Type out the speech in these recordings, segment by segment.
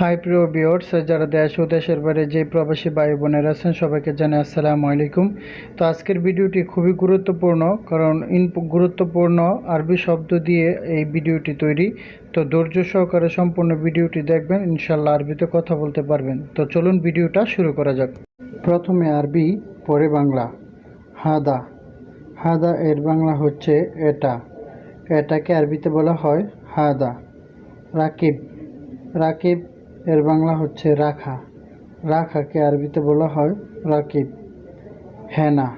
High প্রিয় বিয়র্স যারা দেশ ও দেশের বাইরে যে প্রবাসী ভাই বোনেরা আছেন, সবাইকে জানাই আসসালামু আলাইকুম। তো আজকের ভিডিওটি খুবই গুরুত্বপূর্ণ, কারণ ইন গুরুত্বপূর্ণ আরবি শব্দ দিয়ে এই ভিডিওটি তৈরি। তো ধৈর্য সহকারে সম্পূর্ণ ভিডিওটি দেখবেন ইনশাল্লাহ আরবিতে কথা বলতে পারবেন। তো চলুন ভিডিওটা শুরু করা যাক। প্রথমে আরবি, পরে বাংলা। হাদা। হাদা এর বাংলা হচ্ছে এটা। এটাকে আরবিতে বলা হয় হাদা। রাকিব। রাকিব এর বাংলা হচ্ছে রাখা। রাখাকে আরবিতে বলা হয় রাকিব। হেনা।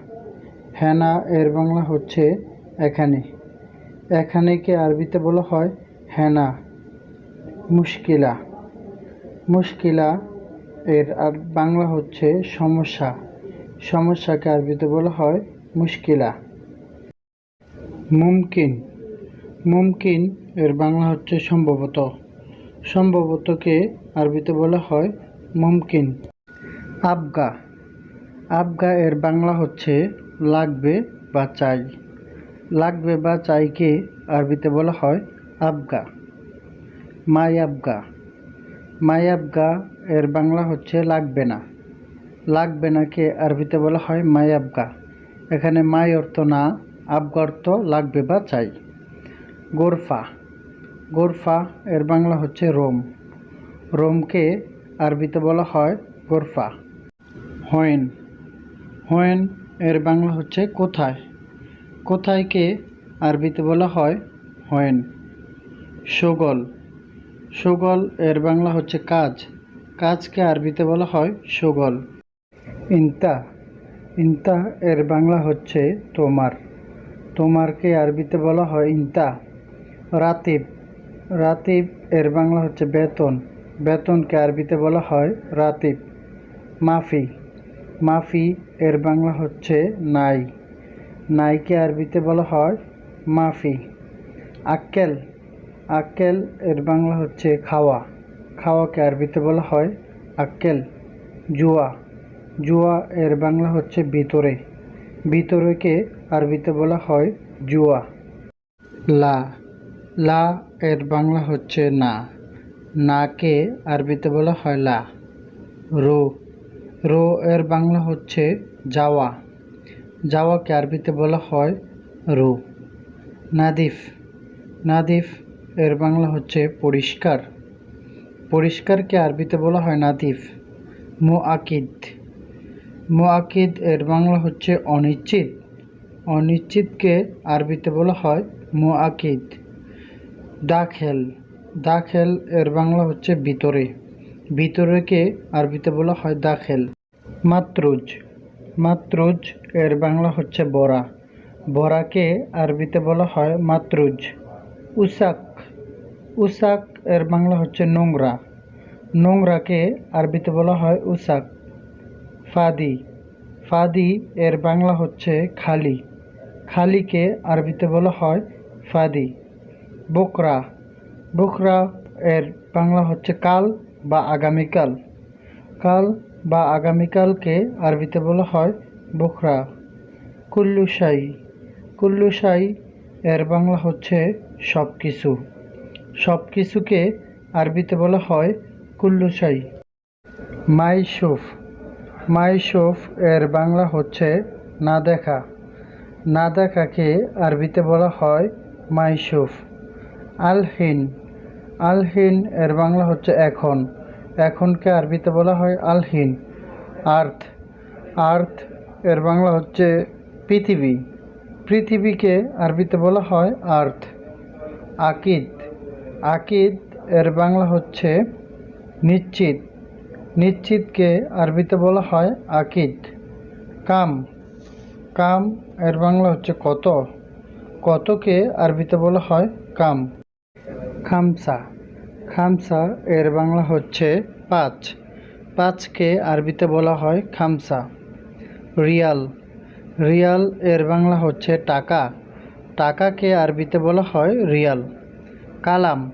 হেনা এর বাংলা হচ্ছে এখানে। এখানেকে আরবিতে বলা হয় হেনা। মুশকিলা। মুশকিলা এর আর বাংলা হচ্ছে সমস্যা। সমস্যাকে আরবিতে বলা হয় মুশকিলা। মুমকিন। মুমকিন এর বাংলা হচ্ছে সম্ভবত। সম্ভবতকে আরবিতে বলা হয় মুমকিন। আবগা। আবগা এর বাংলা হচ্ছে লাগবে বা চাই। লাগবে বা চাইকে আরবিতে বলা হয় আবগা। মাই আবগা। এর বাংলা হচ্ছে লাগবে না। লাগবে নাকে আরবিতে বলা হয় মাই আবগা। এখানে মাই অর্থ না, আবগা অর্থ লাগবে বা চাই। গোরফা। গোরফা, এর বাংলা হচ্ছে রোম। রোমকে আরবিতে বলা হয় গোরফা। হোয়েন। হোয়েন, এর বাংলা হচ্ছে কোথায়? কোথায়কে আরবিতে বলা হয় হোয়েন। সুগল। সুগল, এর বাংলা হচ্ছে কাজ। কাজকে আরবিতে বলা হয় সুগল। ইন্তা। ইন্তা, এর বাংলা হচ্ছে তোমার। তোমারকে আরবিতে বলা হয় ইন্তা। রাতিব। রাতিব এর বাংলা হচ্ছে বেতন। বেতনকে আরবিতে বলা হয় রাতিব। মাফি। মাফি এর বাংলা হচ্ছে নাই। নাইকে আরবিতে বলা হয় মাফি। আক্কেল। আক্কেল এর বাংলা হচ্ছে খাওয়া। খাওয়াকে আরবিতে বলা হয় আক্কেল। জুয়া। জুয়া এর বাংলা হচ্ছে ভিতরে। ভিতরেকে আরবিতে বলা হয় জুয়া। লা। লা এর বাংলা হচ্ছে না। নাকে আরবিতে বলা হয় লা। রো। রো এর বাংলা হচ্ছে যাওয়া। যাওয়াকে আরবিতে বলা হয় রু। নাদিফ। নাদিফ এর বাংলা হচ্ছে পরিষ্কার। পরিষ্কারকে আরবিতে বলা হয় নাদিফ। মো আকিদ এর বাংলা হচ্ছে অনিশ্চিত। অনিশ্চিতকে আরবিতে বলা হয় মো আকিদ দাখেল দাখেল এর বাংলা হচ্ছে ভিতরে। ভিতরেকে আরবিতে বলা হয় দাখেল মাত্রুজ। মাত্রুজ এর বাংলা হচ্ছে বরা বরাকে আরবিতে বলা হয় মাত্রুজ। উসাক। উসাক এর বাংলা হচ্ছে নোংরা। নোংরাকে আরবিতে বলা হয় উসাক। ফাদি। ফাদি এর বাংলা হচ্ছে খালি। খালিকে আরবিতে বলা হয় ফাদি। বোকরা। বোকরা এর বাংলা হচ্ছে কাল বা আগামীকাল। কাল বা আগামীকালকে আরবিতে বলা হয় বোকরা। কুল্লুসাই কুল্লুসাই এর বাংলা হচ্ছে সব কিছু সব কিছুকে আরবিতে বলা হয় কুল্লুসাই মাইসুফ মাইসুফ এর বাংলা হচ্ছে না দেখা। না দেখাকে আরবিতে বলা হয় মাইসুফ আলহিন। আলহিন এর বাংলা হচ্ছে এখন। এখনকে আরবিতে বলা হয় আলহিন। আর্থ। আর্থ এর বাংলা হচ্ছে পৃথিবী। পৃথিবীকে আরবিতে বলা হয় আর্থ। আকিদ। আকিদ এর বাংলা হচ্ছে নিশ্চিত। নিশ্চিতকে আরবিতে বলা হয় আকিদ। কাম। কাম এর বাংলা হচ্ছে কত। কতকে আরবিতে বলা হয় কাম। খামসা। খামসা এর বাংলা হচ্ছে পাঁচ। পাঁচকে আরবিতে বলা হয় খামসা। রিয়াল। রিয়াল এর বাংলা হচ্ছে টাকা। টাকাকে আরবিতে বলা হয় রিয়াল। কালাম।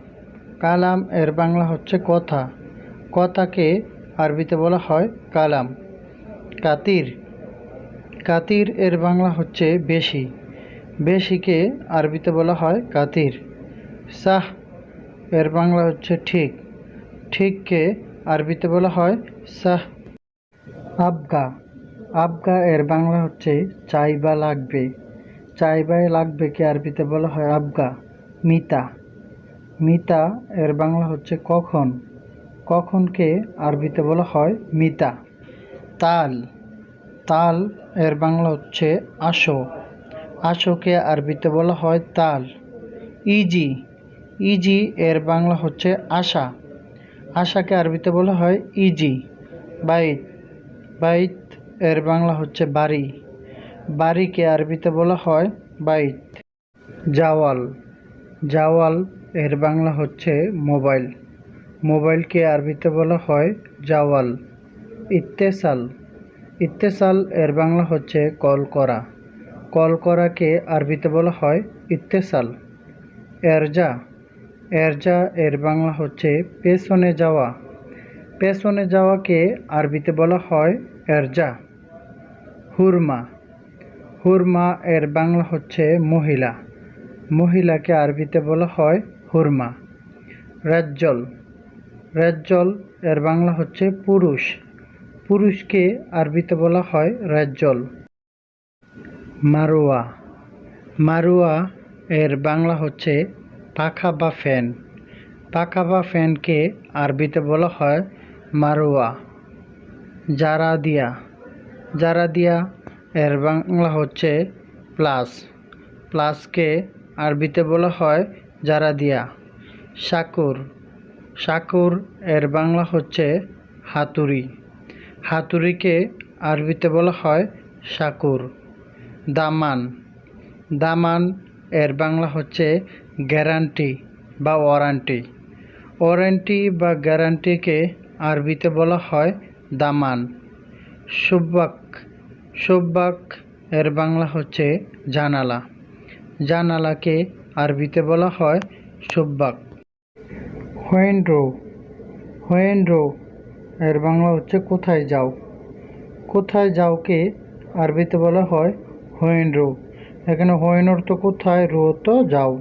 কালাম এর বাংলা হচ্ছে কথা। কথাকে আরবিতে বলা হয় কালাম। কাতির। কাতির এর বাংলা হচ্ছে বেশি। বেশিকে আরবিতে বলা হয় কাতির। সাহ এর বাংলা হচ্ছে ঠিক। ঠিককে আরবিতে বলা হয় সাহ আবগা। আবগা এর বাংলা হচ্ছে চাইবা লাগবে। চাই বা লাগবে কে আরবিতে বলা হয় আবগা, মিতা। মিতা এর বাংলা হচ্ছে কখন। কখনকে আরবিতে বলা হয় মিতা। তাল। তাল এর বাংলা হচ্ছে আসো। আসোকে আরবিতে বলা হয় তাল। ইজি। ইজি এর বাংলা হচ্ছে আশা। আশাকে আরবিতে বলা হয় ইজি বাইত বাইত এর বাংলা হচ্ছে বাড়ি। বাড়িকে আরবিতে বলা হয় বাইত। জাওয়াল জাওয়াল এর বাংলা হচ্ছে মোবাইল। মোবাইলকে আরবিতে বলা হয় জাওয়াল। ইত্তেসাল ইত্তেসাল এর বাংলা হচ্ছে কল করা কল করাকে আরবিতে বলা হয় ইত্তেসাল। এরজা এরজা, এর বাংলা হচ্ছে পেছনে যাওয়া। পেছনে যাওয়াকে আরবিতে বলা হয় এরজা, হুরমা। হুরমা, এর বাংলা হচ্ছে মহিলা। মহিলাকে আরবিতে বলা হয় হুরমা। রাজ্জল রাজ্জল, এর বাংলা হচ্ছে পুরুষ। পুরুষকে আরবিতে বলা হয় রাজ্জল। মারোয়া মারোয়া, এর বাংলা হচ্ছে পাখা বা ফ্যান। পাখা বা ফ্যানকে আরবিতে বলা হয় মারোয়া জারা দিয়া জারা দিয়া এর বাংলা হচ্ছে প্লাস। প্লাসকে আরবিতে বলা হয় জারা দিয়া সাকুর সাকুর এর বাংলা হচ্ছে হাতুড়ি। হাতুড়িকে আরবিতে বলা হয় সাকুর দামান দামান এর বাংলা হচ্ছে গ্যারান্টি বা ওয়ারান্টি। ওয়ারেন্টি বা গ্যারান্টিকে আরবিতে বলা হয় দামান। সুব্বাক। সুব্বাক এর বাংলা হচ্ছে জানালা। জানালাকে আরবিতে বলা হয় সুব্বাক। হোয়েন্ড্রো হোয়েন্ড্রো এর বাংলা হচ্ছে কোথায় যাও। কোথায় যাওকে আরবিতে বলা হয় হোয়েন্ড্রো এখানে হোয়েন অর্থ কোথায়, রো তো যাও।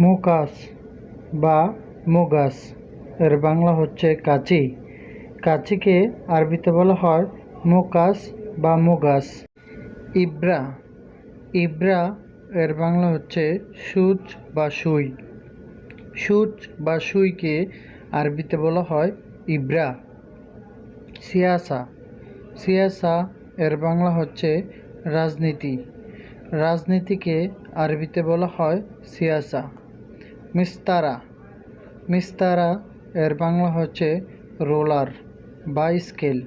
মুকাস বা মুগাস, এর বাংলা হচ্ছে কাচি। কাচিকে আরবিতে বলা হয় মুকাস বা মুগাস। ইব্রা ইব্রা এর বাংলা হচ্ছে সুচ বা সুই। সুচ বা সুইকে আরবিতে বলা হয় ইব্রা। সিয়াসা সিয়াসা এর বাংলা হচ্ছে রাজনীতি। রাজনীতিকে আরবিতে বলা হয় সিয়াসা। মিস্তারা। মিস্তারা এর বাংলা হচ্ছে রোলার বা স্কেল।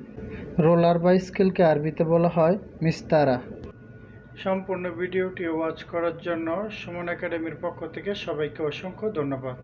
রোলার বা স্কেলকে আরবিতে বলা হয় মিস্তারা। সম্পূর্ণ ভিডিওটি ওয়াচ করার জন্য সুমন একাডেমির পক্ষ থেকে সবাইকে অসংখ্য ধন্যবাদ।